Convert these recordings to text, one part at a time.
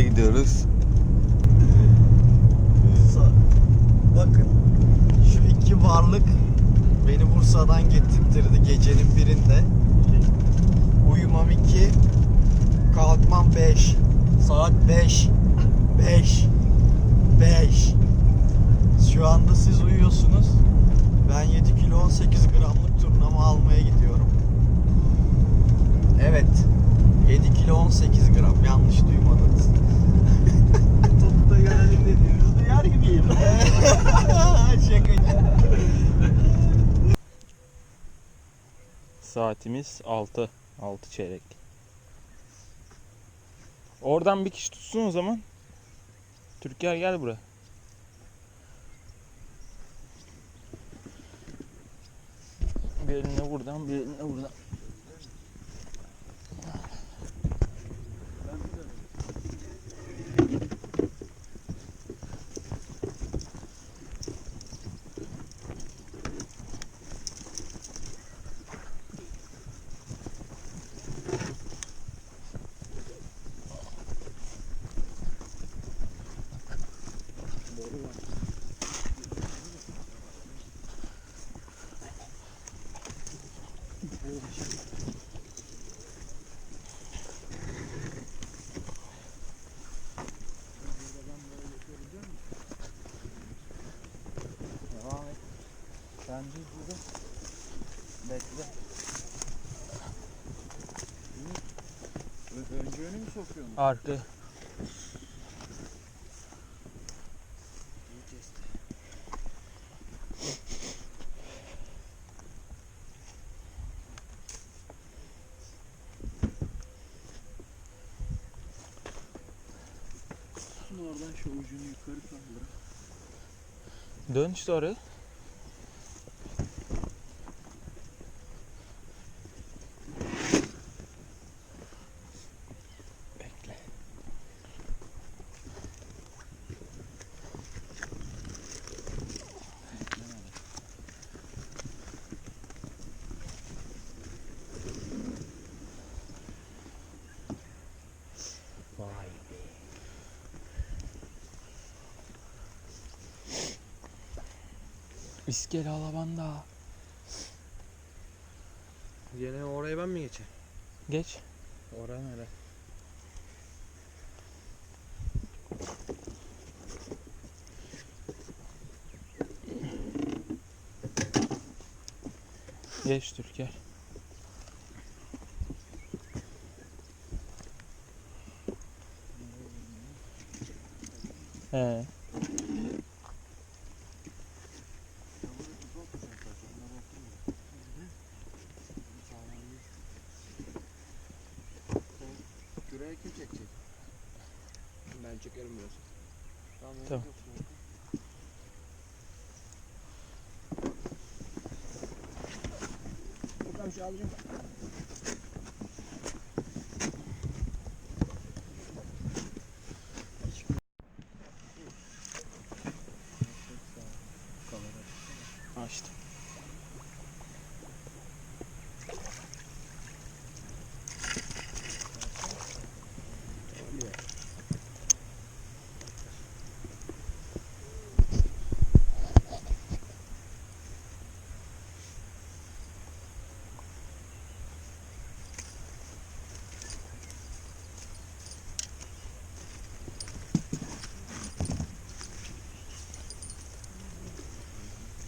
görüntümüze gidiyoruz. Sa- Bakın şu iki varlık beni Bursa'dan getirtirdi gecenin birinde. Uyumam 2, kalkmam 5. Saat 5. 5. 5. Şu anda siz uyuyorsunuz. Ben 7 kilo 18 gramlık turnamı almaya gidiyorum. Evet. 7 kilo 18 gram. Yanlış duymadınız. Saatimiz 6. 6 çeyrek. Oradan bir kişi tutsun o zaman. Türker gel buraya. Bir eline buradan, bir eline buradan. Sokuyorsun? Arka. Oradan şu ucunu yukarı kaldır. Dön işte oraya. İskele alabanda. Yine oraya ben mi geçeyim? Geç. Oraya nere? Geç Türker. He. Şuraya kim çekecek? Ben çekerim biraz. Tamam. Tamam. Bakalım şey alacağım. Açtım.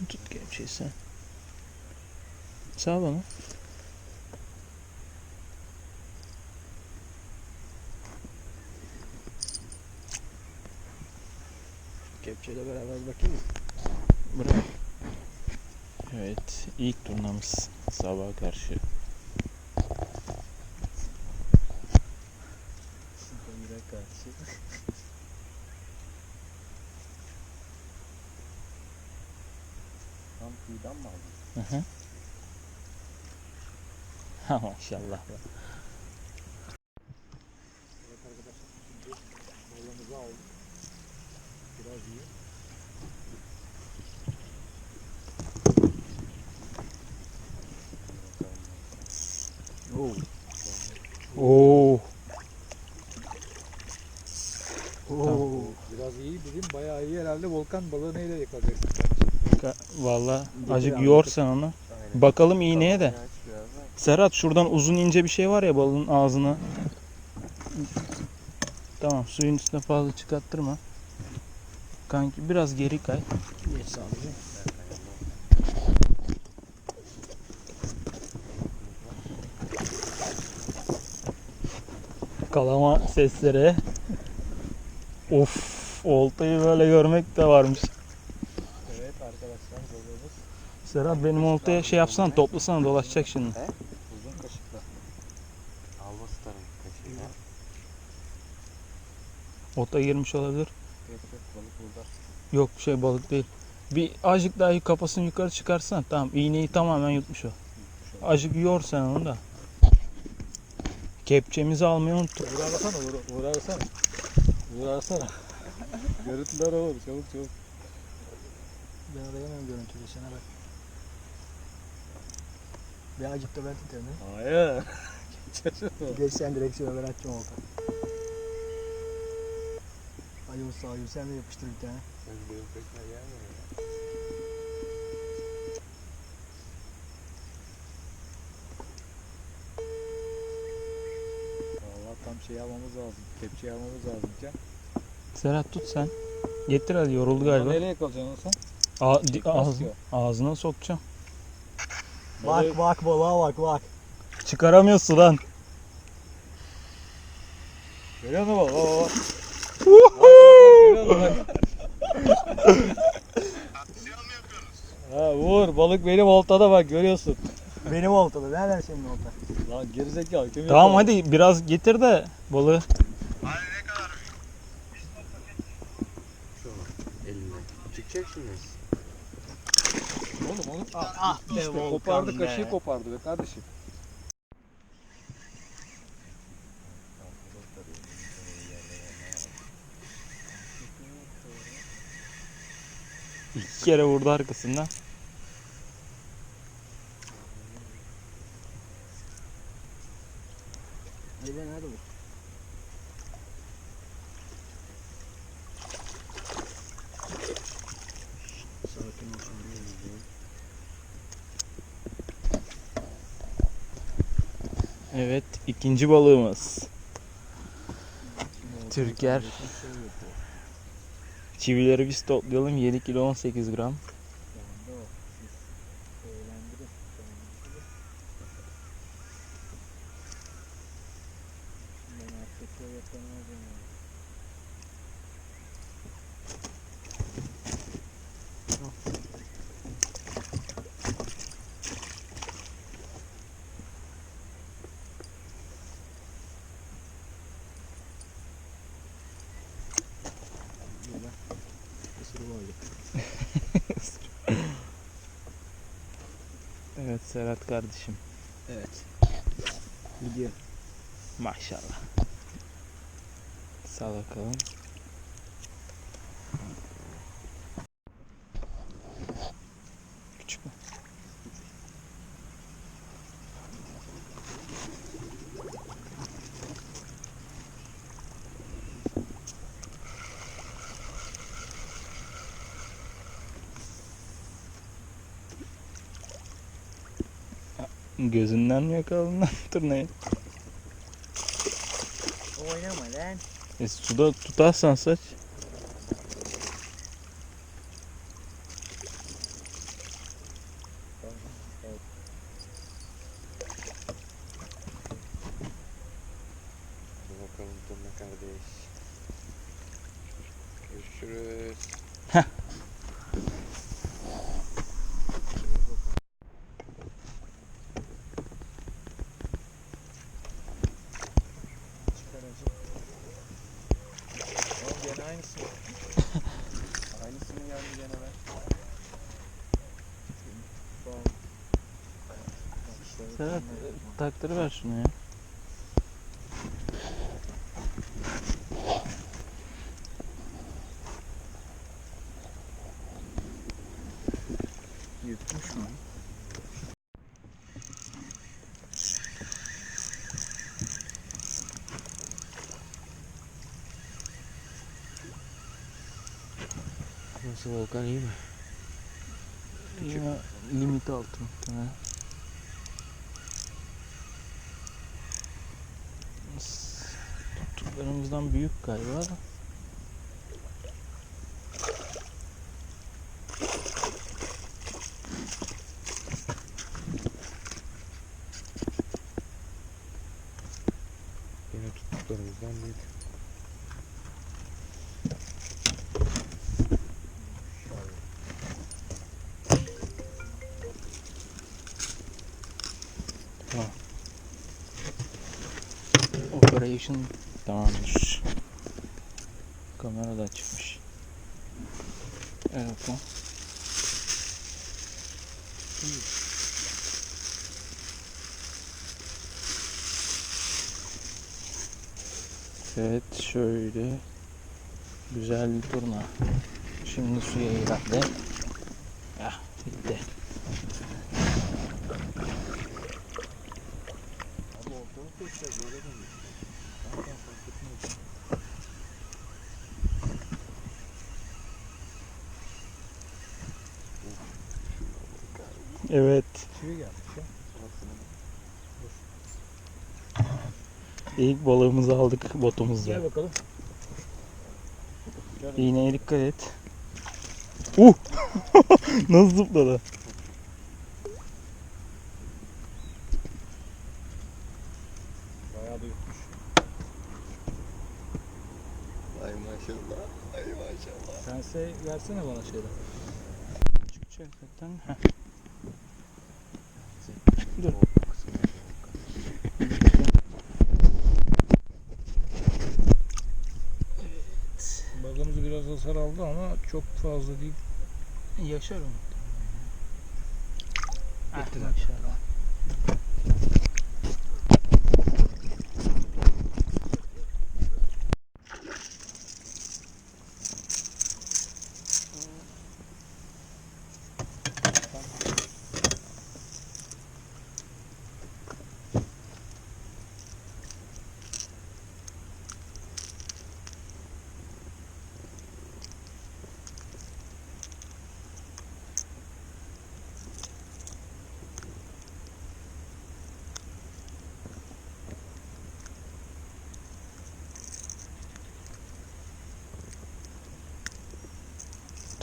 Tut kepçeyi sen. Sağ bana. Kepçeyle beraber bakayım mı? Bırak. Evet, ilk turnamız sabaha karşı. İnşallah. Evet arkadaşlar şimdi balığımızı aldık. Biraz iyi. Oo. Oo. Oo. Biraz iyi dedim. Bayağı iyi herhalde volkan balığı neyle yakalayacaksın? Valla azıcık yorsan onu. Bakalım iğneye de. Serhat şuradan uzun ince bir şey var ya balığın ağzına. Tamam suyun üstüne fazla çıkarttırma. Kanki biraz geri kay. Geç sağlayacağım. Kalama sesleri. of oltayı böyle görmek de varmış. Evet arkadaşlar Serhat benim oltaya şey yapsana toplasana dolaşacak şimdi. uzun Ota girmiş olabilir. Yok yok balık burada. Yok şey balık değil. Bir azıcık daha kafasını yukarı çıkarsan tamam iğneyi tamamen yutmuş o. Azıcık yor sen onu da. Kepçemizi almayı unuttuk. Uğur arasana Uğur, Uğur arasana. Uğur arasana. Görüntüler olur çabuk çabuk. Ben arayamıyorum görüntüde sana bak. Bir acık da ben tutarım. Hayır. Geç sen direksiyona ben açacağım olta. Hadi Mustafa abi sen de yapıştır bir tane. Sen benim peşime gelme ya. Valla tam şey almamız lazım. Kepçeyi almamız lazım ki. Serhat tut sen. Getir hadi yoruldu Galiba. Nereye yakalayacaksın sen? A- ağzına, ağzına sokacağım. Bak bak balığa bak bak. Çıkaramıyorsun lan. Görüyor musun bak? Bak bak. bak. Görüyor musun bak? Ha Uğur balık benim oltada bak görüyorsun. Benim oltada. Nereden senin olta? Lan gerizekalı kim Tamam yakaladı? hadi biraz getir de balığı. Eline. Çıkacak şimdi. Oğlum onu Ah, ah be işte Volkan kopardı be. kaşığı kopardı be kardeşim. İki kere vurdu arkasından. Hadi be nerede bu? Sakin ol şimdi. Evet ikinci balığımız. Türker. Çivileri biz toplayalım 7 kilo 18 gram. Serhat kardeşim. Evet. Gidiyor. Maşallah. Sağ bakalım. Gözünden mi yakaladın lan turnayı? Oynama lan. E, suda tutarsan saç. Hadi bakalım Turna kardeş. Görüşürüz. Oğlum gene aynısı. Aynısını geldi gene be. Serhat e, taktırı ver şunu ya. Yutmuş mu? Nasıl Volkan iyi mi? Yine limit altı muhtemelen. Tuttuklarımızdan büyük galiba. Yine tuttuklarımızdan değil. Operation tamamdır. Kamera da açıkmış. Evet. Evet şöyle güzel bir turna. Şimdi suya herhalde. Ah bitti. Evet. Çivi gelmiş ya. İlk balığımızı aldık botumuzla. Gel bakalım. İğneye dikkat et. Uh! Nasıl zıpladı? Bayağı da yutmuş. Ay maşallah. Ay maşallah. Pense versene bana şeyden. Çıkacak zaten. Heh. Dur. Balığımız biraz hasar aldı ama çok fazla değil. Yaşar onu. Ah, maşallah.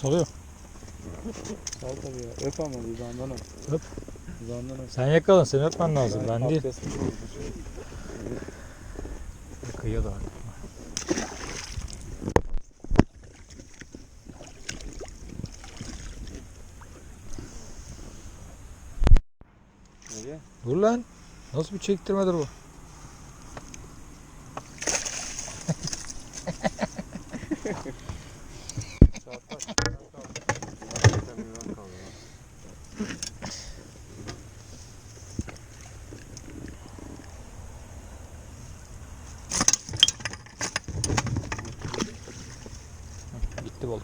Çalıyor. Sal tabii ya. Öp ama dudağından öp. Öp. Dudağından öp. Sen yakaladın, sen öpmen lazım. Ben değil. Abdest Kıyıya da Nereye? Dur lan. Nasıl bir çektirmedir bu? Gitti balık.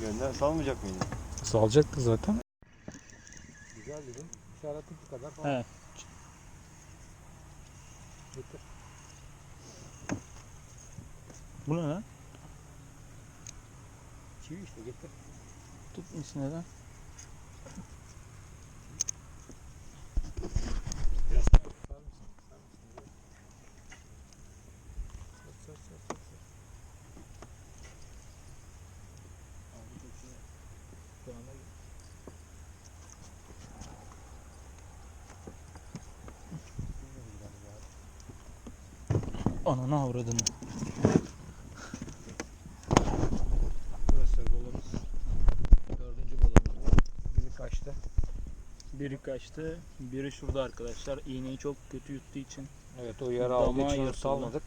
Gönder salmayacak mıydı? Salacaktı zaten. Güzel dedim. İşaretin şu kadar falan. Evet. Getir. Bu ne lan? Çivi işte getir. Tutmuş neden? Ananı avradını. Arkadaşlar balığımız. Dördüncü balığımız. Biri kaçtı. Biri kaçtı, biri şurada arkadaşlar. İğneyi çok kötü yuttuğu için. Evet o yara aldığı için yırtıldı. salmadık.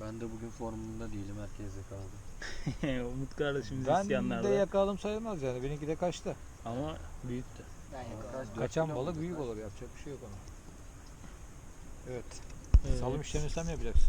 Ben de bugün formumda değilim. Herkes yakaladı. Umut kardeşimiz Ben isyanlarda. de yakaladım sayılmaz yani. Benimki de kaçtı. Ama büyüktü. Kaçan balık büyük olur. Yapacak bir şey yok ona. Evet. Evet. Salım işlemini sen mi yapacaksın?